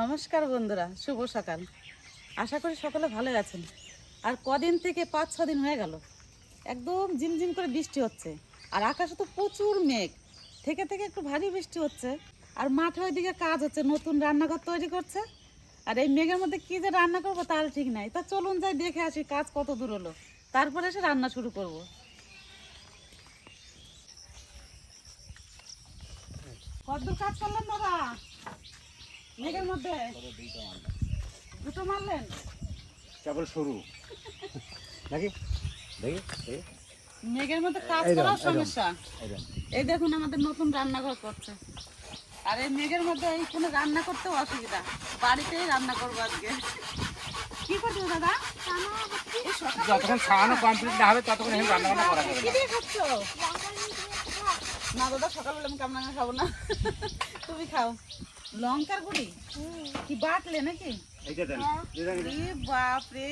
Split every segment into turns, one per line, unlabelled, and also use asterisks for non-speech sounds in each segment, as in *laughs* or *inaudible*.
নমস্কার বন্ধুরা, শুভ সকাল। আশা করি সকলে ভালো আছেন। আর কদিন থেকে পাঁচ, ছ দিন হয়ে গেল। একদম ঝিমঝিম করে বৃষ্টি হচ্ছে। আর আকাশে তো প্রচুর মেঘ। থেকে থেকে একটু ভারী বৃষ্টি হচ্ছে। আর মাঠে ওইদিকে কাজ হচ্ছে, নতুন রান্নাঘর তৈরি করছে। আর এই মেঘের মধ্যে কি যে রান্না করব তার ঠিক নাই। তা চলুন যাই, দেখে আসি কাজ কত দূর হলো। তারপরে এসে রান্না শুরু করব। কতদূর কাজ করলেন দাদা? মেঘের মধ্যে? দুটো মারলেন?
কেবল শুরু নাকি? দেখি
মেঘের মধ্যে কাজ করার। সমস্যা। এই দেখুন আমাদের নতুন রান্নাঘর করছে। আর এই মেঘের মধ্যে এই কোনো রান্না করতেও অসুবিধা। বাড়িতেই রান্না করব আজকে। কি করছ দাদা?
যতক্ষণ খাওয়ানো কমপ্লিট না হবে ততক্ষণ এখানে রান্না বান্না করা যাবে না।
দাদা সকালবেলা আমি কামরাঙা খাব না। তুমি খাও। লঙ্কার গুঁড়ি? কি বাটলে নাকি?
এইটা দেন।
এ বাপরে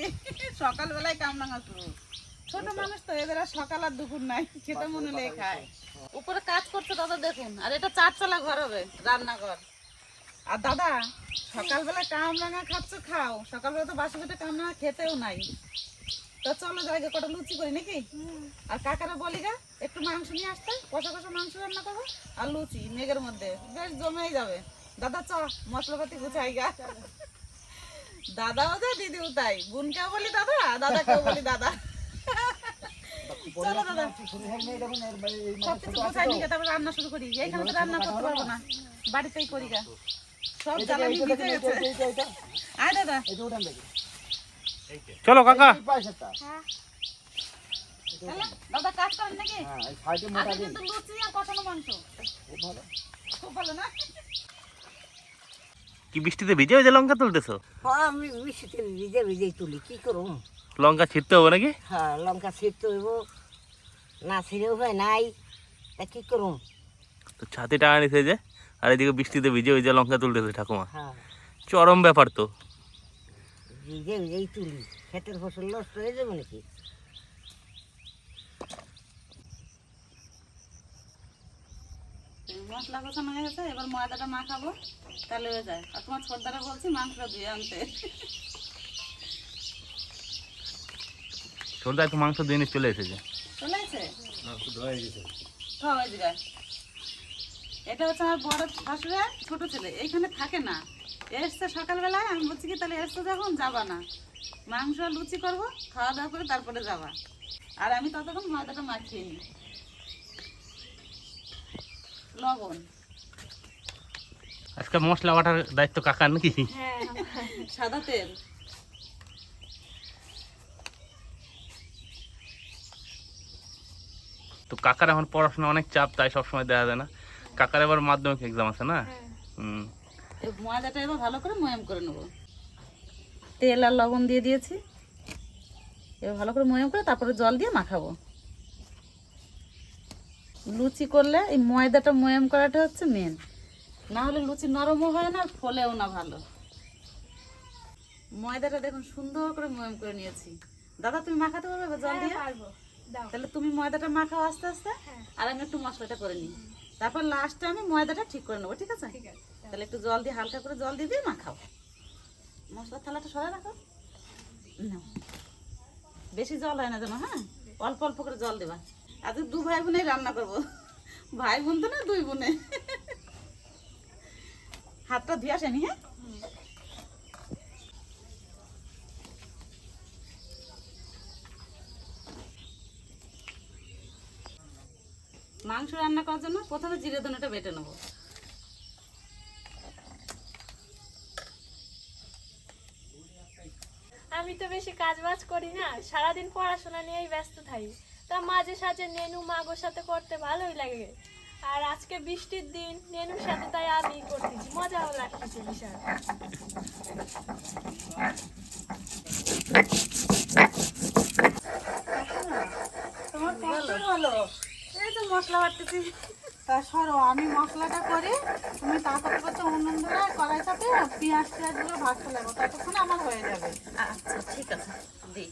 সকালবেলায় কামরাঙা শুরু ছোট মানুষ তো এদের সকাল আর দুপুর নাই খেতে মনে হলে খায় উপরে কাজ করছে দাদা দেখুন। আর এটা চারতলা ঘর হবে রান্নাঘর। আর দাদা সকালবেলা কামরাঙা খাচ্ছ খাও। সকালবেলা তো বাসি পেটে কামরাঙা খেতেও নাই। তো চলো জায়গা কটা লুচি করি নাকি? আর কাকারা বলি গা একটু মাংস নিয়ে আসতে। কষা কষা মাংস রান্না করব আর লুচি মেঘের মধ্যে। বেশ জমেই যাবে। দাদা চ মশলাপাতি গুছাই গা। দাদাও যা দিদিও তাই। বোনকেও বলি দাদা দাদাকেও বলি দাদা। চলো দাদা। সব কিছু গোছাই নিয়ে তারপর রান্না শুরু করি। এইখানে তো রান্না করতে পারব না। বাড়িতেই করি গা। সব জ্বালানি ভিজে গেছে। আয় দাদা।
চলো কাকা।
চলো, দাদা কাজ করেন নাকি? আজকে কিন্তু লুচি আর কষানো মাংস। খুব ভালো না?
কি বৃষ্টিতে ভিজে ভিজে লঙ্কা তুলতেছো?
হ্যাঁ আমি বৃষ্টিতে ভিজে ভিজেই তুলি কি করুম
লঙ্কা ছিটতে হবে নাকি?
হ্যাঁ লঙ্কা ছিঁড়তে হইব না ছিঁড়েও হয় নাই তা কি করুম
তো ছাতি টাকা নিছে যে আর এদিকে বৃষ্টিতে ভিজে ভিজে লঙ্কা তুলতেছে ঠাকুমা।
হ্যাঁ।
চরম ব্যাপার তো।
ভিজে ভিজেই তুলি ক্ষেতের ফসল নষ্ট হয়ে যাবে নাকি?
মশলা কষানো হয়ে গেছে এবার ময়দাটা মাখাবো তাহলে হয়ে যায়। আর তোমার ছোটদারা বলছি ধুয়ে আনতে।
ছোটদা একটু মাংস দিয়ে চলে এসেছে।
চলে। এটা হচ্ছে আমার বড় শাশুড়ি ছোট ছেলে। এইখানে থাকে না। এসছে সকালবেলায় আমি বলছি কি তাহলে এসছে যখন যাবা না। মাংস লুচি করব খাওয়া দাওয়া করে তারপরে যাবা। আর আমি ততক্ষণ ময়দাটা মাখিয়ে নিই। লবণ।
আজকে মশলা বাটার দায়িত্ব কাকার নাকি?
সাদা তেল।
তো কাকার এখন পড়াশোনা অনেক চাপ তাই সবসময় দেওয়া যায় না। কাকার এবার মাধ্যমিক এক্সাম আছে না? হুম।
ময়দাটা এবার ভালো করে ময়াম করে নেব। তেল আর লবণ দিয়ে দিয়েছি। এবার ভালো করে ময়াম করে তারপরে জল দিয়ে মাখাবো। লুচি করলে এই ময়দাটা ময়াম করাটা হচ্ছে মেন না হলে লুচি নরমও হয় না ফলেও না ভালো। ময়দাটা দেখুন সুন্দর করে ময়াম করে নিয়েছি। দাদা তুমি মাখাতে পারবে জল দিয়ে? তাহলে তুমি ময়দাটা মাখাও আস্তে আস্তে আর আমি একটু মশলাটা করে নিই। তারপর লাস্টে আমি ময়দাটা ঠিক করে নেব ঠিক আছে? তাহলে একটু জল দিয়ে হালকা করে জল দিয়ে দিয়ে মাখাও। মশলার থালাটা সরাই রাখো। না বেশি জল হয় না যেন হ্যাঁ? অল্প অল্প করে জল দেবা। আজকে দু ভাই বোনেই রান্না করব। ভাই বোন তো না, দুই বোনে। হাতটা ধুয়ে আসেনি হ্যাঁ? মাংস রান্না করার জন্য প্রথমে জিরে ধনেটা বেটে নেব।
আমি তো বেশি কাজ বাজ করি না, সারাদিন পড়াশোনা নিয়েই ব্যস্ত থাকি। তা মাঝে সাঝে নেনু মাগোর সাথে করতে ভালোই লাগে। আর আজকে বৃষ্টির দিন নেনুর সাথে তাই আমি করতেছি। মজাও লাগতেছে বিশাল।
তোমার ভালো। এই তো মশলা বাটতেছি। তা সরো আমি মশলাটা করে তুমি তা করতে করতে উনুন ধরে কড়াই সাথে পেঁয়াজ টিয়াজগুলো ভাজতে লাগো ততক্ষণে আমার হয়ে যাবে। আচ্ছা ঠিক আছে দি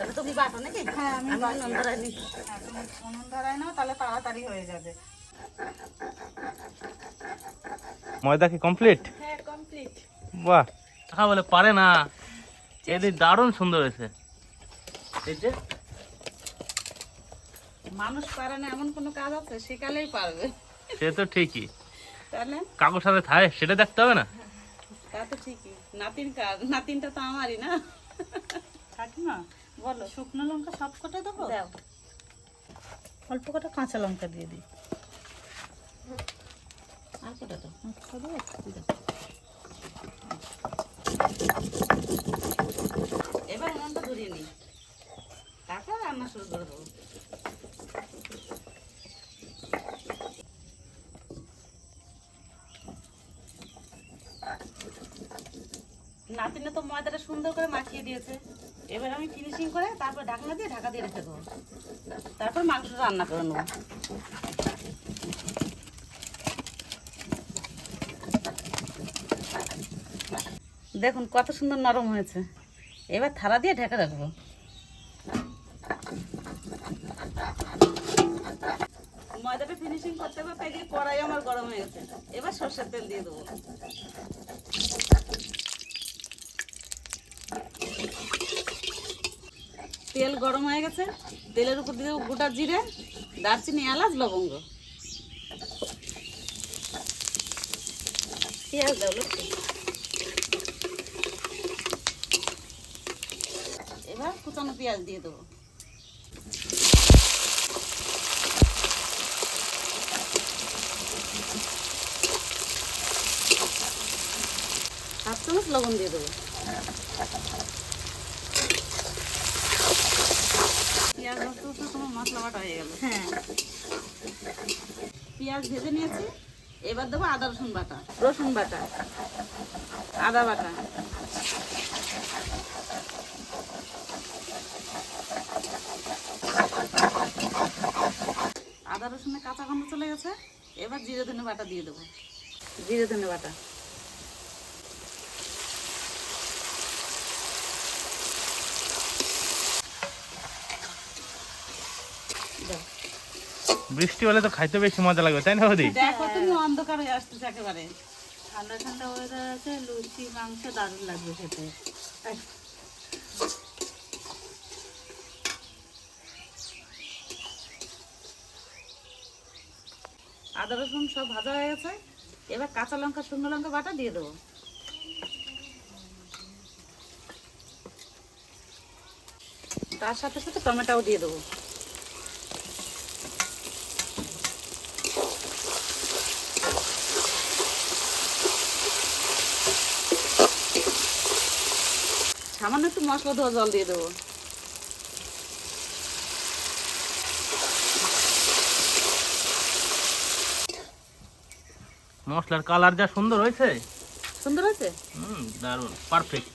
তাহলে তুমি বাটো নাকি? হ্যাঁ আমি উনুন ধরাই নি হ্যাঁ উনুন ধরাই নাও তাহলে তাড়াতাড়ি হয়ে যাবে।
ময়দা কি কমপ্লিট
হ্যাঁ কমপ্লিট
বাহ। বলে পারে না। এদের দারুণ সুন্দর হয়েছে। এই যে।
মানুষ পারে না এমন কোনো কাজ আছে? সেকালেই পারবে।
সে তো ঠিকই।
তাহলে?
কাকুর সাথে থাকে সেটা দেখতে হবে না?
তা তো ঠিকই। নাতিন কাজ নাতিনটা তো আমারই না।
কাকিমা
বলো।
শুকনো লঙ্কা সব কটা দেবো?
দাও।
অল্প কটা কাঁচা লঙ্কা দিয়ে দিই।
আর কটা দাও?
আচ্ছা
এবার মনটা ধরিয়ে নিই। তারপর রান্না শুরু করে দেবো। নাতিনে তো ময়দাটা সুন্দর করে মাখিয়ে দিয়েছে। এবার আমি ফিনিশিং করে তারপর ঢাকনা দিয়ে ঢাকা দিয়ে রেখে দেবো। তারপর মাংসটা রান্না করে নেব। দেখুন কত সুন্দর নরম হয়েছে। এবার থালা দিয়ে ঢেকে রাখব। ময়দাটা ফিনিশিং করতে করতে এদিকে কড়াই আমার গরম হয়ে গেছে। এবার সর্ষের তেল দিয়ে দেবো। তেল গরম হয়ে গেছে। তেলের উপর দিয়ে গোটা জিরে, দারচিনি, এলাচ, লবঙ্গ। পেঁয়াজ এবার কুচানো পেঁয়াজ দিয়ে দেবো। হাফ চামচ লবণ দিয়ে দেবো। পেঁয়াজ ভাজতে ভাজতে তোমার মশলা বাটা হয়ে গেল।
হ্যাঁ।
পেঁয়াজ ভেজে নিয়েছি। এবার দেবো আদা রসুন বাটা। রসুন বাটা। আদা বাটা। আদা রসুনের কাঁচা গন্ধ চলে গেছে। এবার জিরে ধনে বাটা দিয়ে দেবো। জিরে ধনে বাটা দাও
বৃষ্টি হলে তো খাইতে বেশি মজা লাগবে, তাই না
দেখো তুমি অন্ধকার হয়ে আসতেছে একেবারে।
ঠান্ডা ঠান্ডা ওয়েদার আছে, লুচি, মাংস দারুণ লাগবে খেতে।
আদা, রসুন সব ভাজা হয়ে গেছে। এবার কাঁচা লঙ্কা, শুকনো লঙ্কা বাটা দিয়ে দেবো। তার সাথে সাথে টমেটোও দিয়ে দেবো। সামান্য একটু মশলা ধোয়া জল দিয়ে দেবো।
মশলার কালার যা সুন্দর হয়েছে?
সুন্দর হয়েছে?
হুম দারুণ পারফেক্ট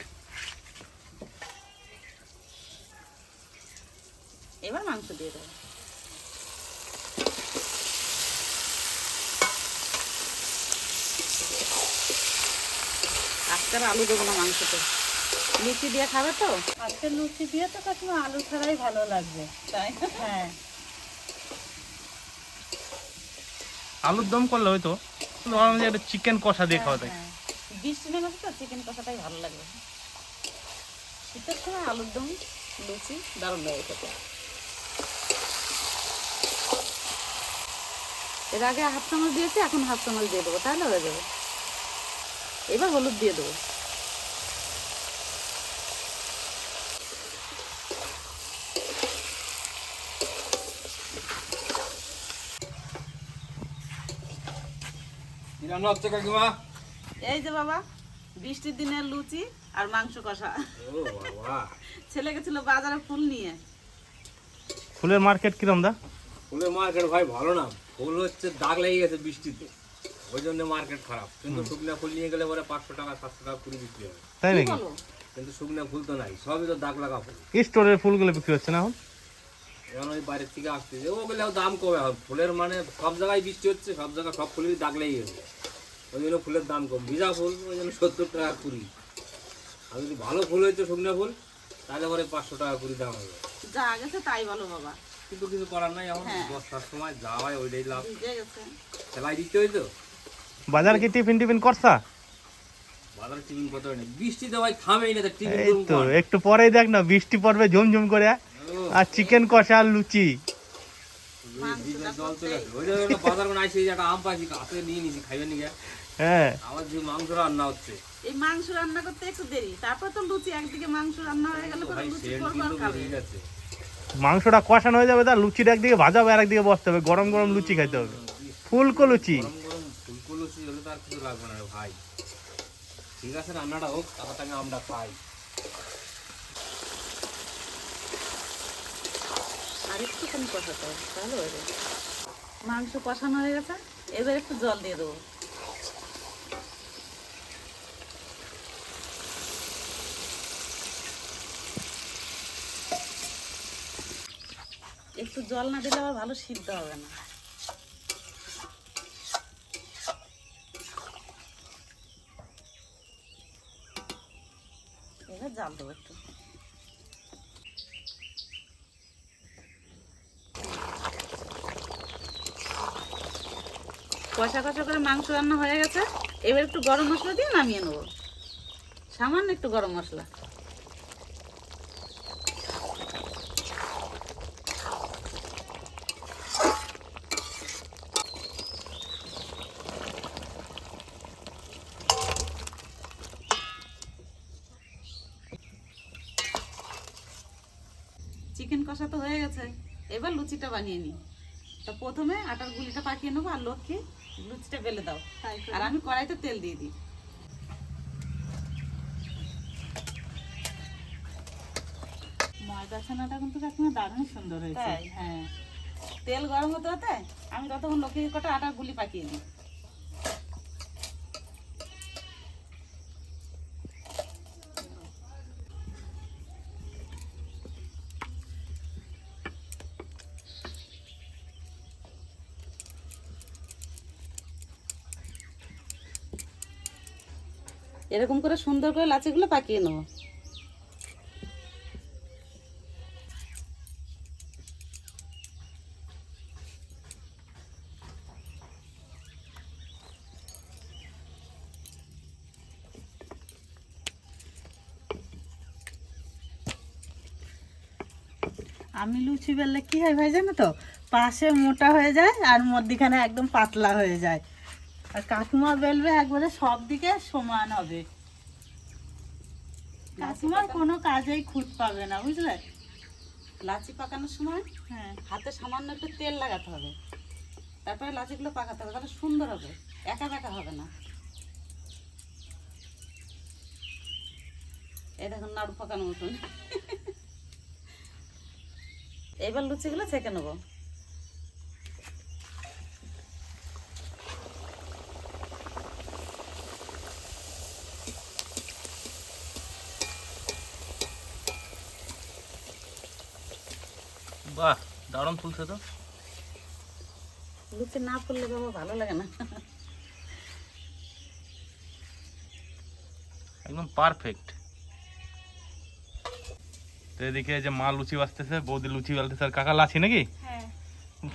এবার মাংস দিয়ে দেবো। আজকের আলু দেবো না মাংসতে। লুচি দিয়ে খাবে তো?
আজকে লুচি দিয়ে তো কাকিমা আলু ছাড়াই ভালো লাগবে
তাই
হ্যাঁ।
আলুর দম করলে হয়তো নর্মালি একটা চিকেন কষা দিয়ে খাওয়া যায়।
হ্যাঁ
বৃষ্টি নেমেছে তো চিকেন কষাটাই ভালো লাগবে। শীতের সময় আলুর দম লুচি দারুণ লাগে খেতে। এর আগে হাফ চামচ দিয়েছি এখন হাফ চামচ দিয়ে দেবো তাহলে হয়ে যাবে। এবার হলুদ দিয়ে দেবো।
কি রান্না হচ্ছে কাকিমা
এই যে বাবা বৃষ্টির দিনে লুচি আর মাংস কষা।
ও বাবা।
ছেলে গেছিল বাজারে ফুল নিয়ে।
ফুলের মার্কেট কিরম দা?
ফুলের মার্কেট ভাই ভালো না। ফুল হচ্ছে দাগ লেগে গেছে বৃষ্টিতে। ওই জন্য মার্কেট খারাপ। কিন্তু শুকনা ফুল নিয়ে গেলে পরে পাঁচশো টাকা সাতশো টাকা কুড়ি বিক্রি হবে
তাই নাকি?
কিন্তু শুকনো ফুল তো নাই সবই তো দাগ লাগা ফুল।
স্টোরের ফুলগুলো বিক্রি হচ্ছে না এখন?
এখন ওই বাইরের থেকে আসতেছে ওগুলো দাম কমে হবে? ফুলের মানে সব জায়গায় বৃষ্টি হচ্ছে সব জায়গায় সব ফুলেরই দাগ লেগে গেছে। ওই জন্য ফুলের দাম কম। ভিজা ফুল ওই জন্য সত্তর টাকা কুড়ি। আর যদি ভালো ফুল হয়েছে শুকনো ফুল তাহলে পরে পাঁচশো টাকা কুড়ি দাম হবে।
যা গেছে তাই বলো বাবা।
কিন্তু কিছু করার নাই এখন।
হ্যাঁ।
দশটার সময় যাওয়াই ওইটাই লাভ। সেলাই দিতে হইতো?
বাজার কি টিফিন টিফিন করছা?
বাজারে টিফিন কত নেই বৃষ্টিতে ভাই থামেই না তা টিফিন
এই তো একটু পরেই দেখ না বৃষ্টি পড়বে ঝুমঝুম করে। আর চিকেন কষা আর লুচি। হ্যাঁ।
মাংস রান্না হচ্ছে
এই মাংস রান্না করতে একটু দেরি। তারপর তো লুচি একদিকে মাংস রান্না হয়ে গেলে
মাংসটা কষানো হয়ে যাবে তার লুচিটা একদিকে ভাজা হবে আর একদিকে বসতে হবে। গরম গরম লুচি খাইতে হবে। ফুলকো লুচি।
ফুলকো হলে তো আর কিছু লাগবে না ভাই। ঠিক আছে রান্নাটা হোক তাড়াতাড়ি আমরা খাই।
আর একটুখানি কষাতে হবে তাহলে হয়ে যাবে। মাংস কষানো হয়ে গেছে, এবার একটু জল দিয়ে দেবো। একটু জল না দিলে আবার ভালো সিদ্ধ হবে না। এবার জাল দেবো একটু। কষা কষা করে মাংস রান্না হয়ে গেছে। এবার একটু গরম মশলা দিয়ে নামিয়ে নেব। সামান্য একটু গরম মশলা। চিকেন কষা তো হয়ে গেছে। এবার লুচিটা বানিয়ে নিই। তা প্রথমে আটার গুলিটা পাকিয়ে নেব আর লক্ষ্মী লুচিটা ফেলে দাও। আর আমি কড়াইতে তেল দিয়ে দিই।
ময়দা ছানাটা কিন্তু কাকিমা দারুণ সুন্দর হয়েছে? হ্যাঁ।
তেল গরম হতে হতে আমি ততক্ষণ লোকের কটা আটা গুলি পাকিয়ে দিই। এরকম করে সুন্দর করে লাচিগুলো পাকিয়ে নেব।
আমি লুচি বেললে কি হয় ভাই জানো তো? পাশে মোটা হয়ে যায় আর মধ্যিখানে একদম পাতলা হয়ে যায়। আর কাকিমা বেলবে একবারে সব দিকে সমান হবে। কাকিমার কোনো কাজেই খুঁত পাবে না বুঝলে?
লাচি পাকানোর সময়
হ্যাঁ।
হাতে সামান্য একটু তেল লাগাতে হবে। তারপরে লাচিগুলো পাকাতে হবে তাহলে সুন্দর হবে একা বেঁকা হবে না। এই দেখুন নাড়ু পাকানোর মতন। এবার লুচিগুলো ছেঁকে নেব
বাহ দারুণ ফুলছে তো?
লুচি না ফুললে বাবা ভালো লাগে না।
একদম পারফেক্ট তো এদিকে যে মা লুচি বাজতেছে বৌদি লুচি বালতেছে আর কাকা লাচি নাকি?
হ্যাঁ।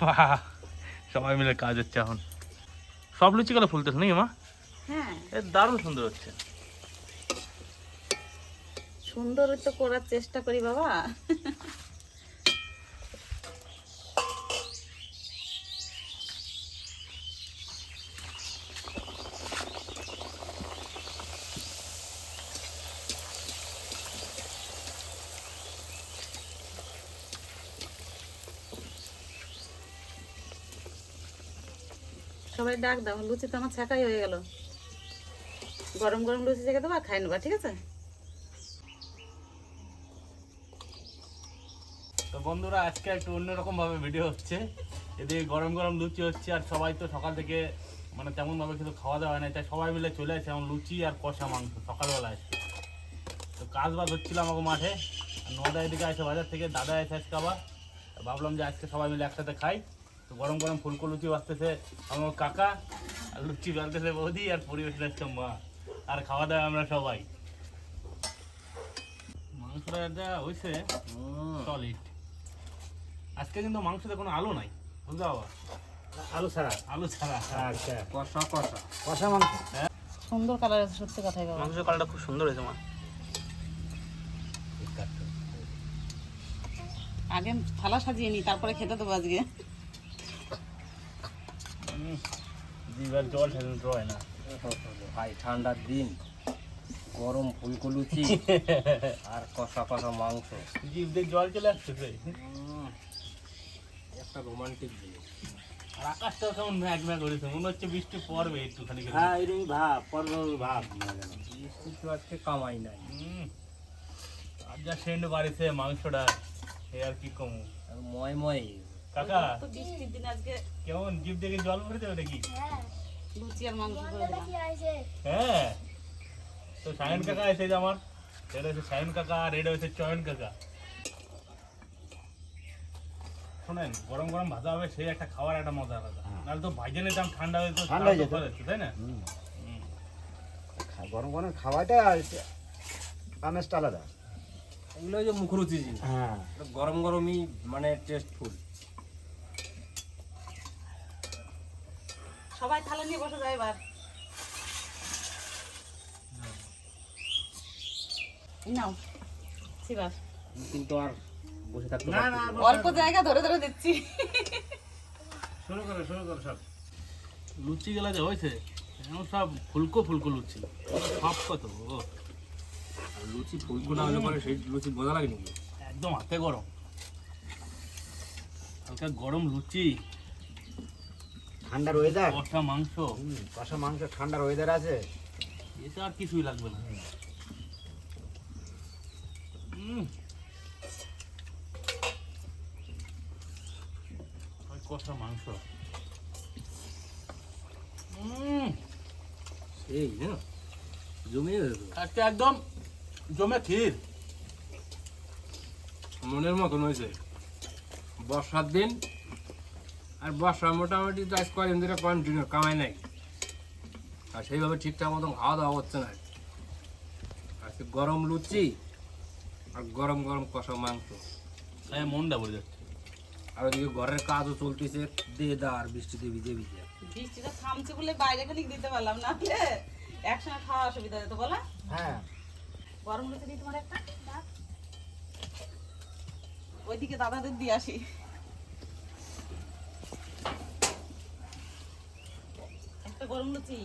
বাহ সবাই মিলে কাজ হচ্ছে এখন। সব লুচি গুলো ফুলতেছে নাকি মা?
হ্যাঁ।
এ দারুণ সুন্দর হচ্ছে।
সুন্দর তো করার চেষ্টা করি বাবা। সবাই ডাক দাও, লুচি তো আমার ছাকাই হয়ে গেল। গরম গরম লুচি চেখে দেবো খাই নেবা, ঠিক আছে?
তো বন্ধুরা, আজকে একটু অন্যরকম ভাবে ভিডিও হচ্ছে। এদিকে গরম গরম লুচি হচ্ছে আর সবাই তো সকাল থেকে মানে তেমন ভাবে কিছু খাওয়া দাওয়া হয় না তাই সবাই মিলে চলে আসে এখন লুচি আর কষা মাংস সকালবেলা আসছে তো কাজ বাজ হচ্ছিল আমাকে মাঠে, আর এদিকে আসে বাজার থেকে, দাদা এসে আজকে আবার ভাবলাম যে আজকে সবাই মিলে একসাথে খাই। তো গরম গরম ফুলকো লুচি আসতেছে আমার কাকা আর লুচি বেলতেছে বৌদি আর পরিবেশটা আসছে মা। আর খাওয়া দাওয়া আমরা সবাই। মাংসটা যা হয়েছে সলিড আজকে কিন্তু মাংসতে কোনো আলু নাই বুঝতে
আলু ছাড়া।
আলু ছাড়া।
আচ্ছা। কষা কষা।
কষা মাংস?
সুন্দর কালার আছে সত্যি কথাই বাবা।
মাংসের কালারটা খুব সুন্দর হয়েছে মা।
আগে থালা সাজিয়ে নি তারপরে খেতে দেবো আজকে।
জিভার জল ঠেলে হয় না
ভাই ঠান্ডার দিন গরম ফুলকো লুচি *laughs* আর কষা কষা মাংস
জিভ দিয়ে জল চলে আসছে।
একটা রোমান্টিক জিনিস
আর আকাশটাও কেমন ম্যাগ ম্যাগ করেছে মনে হচ্ছে বৃষ্টি পড়বে একটুখানি।
হ্যাঁ এরকম ভাব পর্ব ভাব
বৃষ্টি তো আজকে কামাই নাই
হুম। আর যা সেন্ড বাড়িছে মাংসটা এ আর কি কম
ময় ময়
কাকা
তো বৃষ্টির দিন আজকে।
কেমন? দেখে জল পড়ে যাবে নাকি?
লুচি আর মাংস করে দিলাম।
হ্যাঁ। তো সায়ন কাকা এসে যে আমার এটা হচ্ছে সায়ন কাকা আর এটা হচ্ছে চয়ন কাকা। শোনেন গরম গরম ভাজা হবে সেই একটা খাওয়ার একটা মজা আলাদা। নাহলে তো ভাইজে নিতাম ঠান্ডা হয়ে তো
ঠান্ডা হয়ে যেত।
তাই না?
গরম গরম খাওয়াটা আমেজটা আলাদা।
এগুলো যে মুখরুচি জিনিস।
হ্যাঁ।
গরম গরমই মানে টেস্টফুল
সবাই থালা নিয়ে বসে যায় এবার। নাও শিবাস
কিন্তু আর বসে থাকতে
না না
না।
অল্প জায়গা ধরে ধরে দিচ্ছি।
শুরু করো শুরু করো সব। লুচি গেলা যে হয়েছে এখন সব ফুলকো ফুলকো লুচি। সব কত ও।
লুচি ফুলকো না হলে পরে সেই লুচি বোঝা লাগে
একদম হাতে গরম। হালকা গরম লুচি।
ঠান্ডার ওয়েদার
কষা মাংস।
কষা মাংস ঠান্ডার ওয়েদার আছে?
এতে আর কিছুই লাগবে না। কষা মাংস।
সেই জমিয়ে গেছে
আজকে একদম জমে ক্ষীর।
মনের মতন হয়েছে। বর্ষার দিন আর বর্ষা মোটামুটি তো আজ কয়েকদিন ধরে কন্টিনিউ কামাই নাই। আর সেইভাবে ঠিকঠাক মতন খাওয়া দাওয়া হচ্ছে না। আজকে গরম লুচি আর গরম গরম কষা মাংস।
তাই মনটা ভরে যাচ্ছে।
আর ওদিকে ঘরের কাজও চলতেছে দে দা আর বৃষ্টিতে ভিজে ভিজে
বৃষ্টিটা থামছে বলে বাইরে খানিক দিতে পারলাম না হলে একসঙ্গে খাওয়া অসুবিধা হতো বলা।
হ্যাঁ।
গরম লুচি দিই তোমার একটা ওইদিকে দাদাদের দিয়ে আসি। গরম। লুচি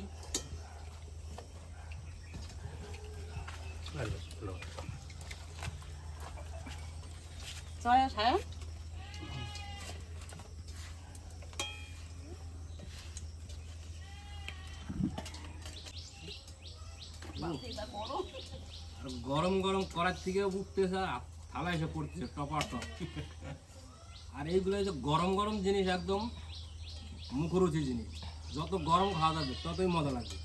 গরম গরম করার থেকে উঠতেছে থালা এসে পড়ছে টপার টপ। আর এইগুলো যে গরম গরম জিনিস একদম মুখরুচি জিনিস। যত গরম খাওয়া যাবে ততই মজা লাগবে।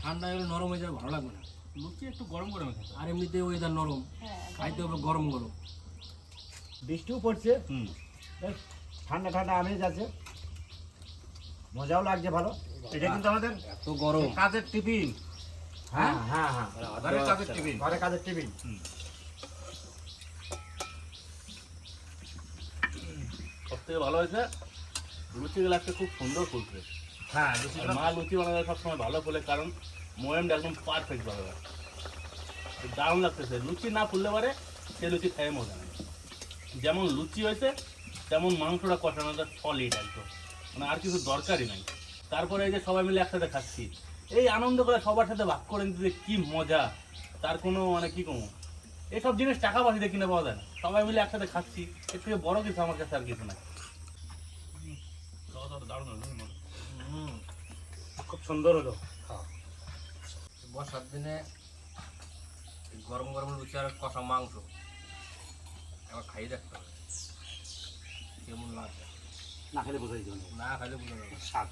ঠান্ডা হলে নরম হয়ে যাবে ভালো লাগবে না।
লুচি একটু গরম গরম খেতে
আর এমনিতে ওয়েদার নরম খাইতে হবে গরম গরম।
বৃষ্টিও পড়ছে।
হুম।
ঠান্ডা ঠান্ডা আমেজ আছে। মজাও লাগছে ভালো। এটা কিন্তু আমাদের
এত গরম।
কাজের টিফিন।
হ্যাঁ? হ্যাঁ হ্যাঁ
ঘরের কাজের টিফিন।
ঘরে কাজের টিফিন।
সব থেকে ভালো হয়েছে লুচিগুলো আজকে খুব সুন্দর ফুল ফুলছে।
হ্যাঁ
আর মা লুচি বানাতে সবসময় ভালো ফুলে কারণ মোয়েমটা একদম পারফেক্ট হয় দারুণ লাগতেছে। লুচি না ফুললে পারে সে লুচি খেয়ে মজা নেই যেমন লুচি হয়েছে তেমন মাংসটা কষানোটা সলিড একদম। মানে আর কিছু দরকারই নাই। তারপরে এই যে সবাই মিলে একসাথে খাচ্ছি। এই আনন্দ করে সবার সাথে ভাগ করে নিতে যে কি মজা। তার কোনো মানে কি কমো? এসব জিনিস টাকা পয়সা কিনে পাওয়া যায় না। সবাই মিলে একসাথে খাচ্ছি। এর থেকে বড় কিছু আমার কাছে আর কিছু নাই। দারুণ।
খুব সুন্দর হলো।
বর্ষার দিনে গরম গরম রুচি আর কষা মাংস। এবার খাই দেখতে হবে। কেমন লাগবে
না খেলে বোঝাই জন্য
না। খাইলে বোঝা যাবে না।
স্বাদ।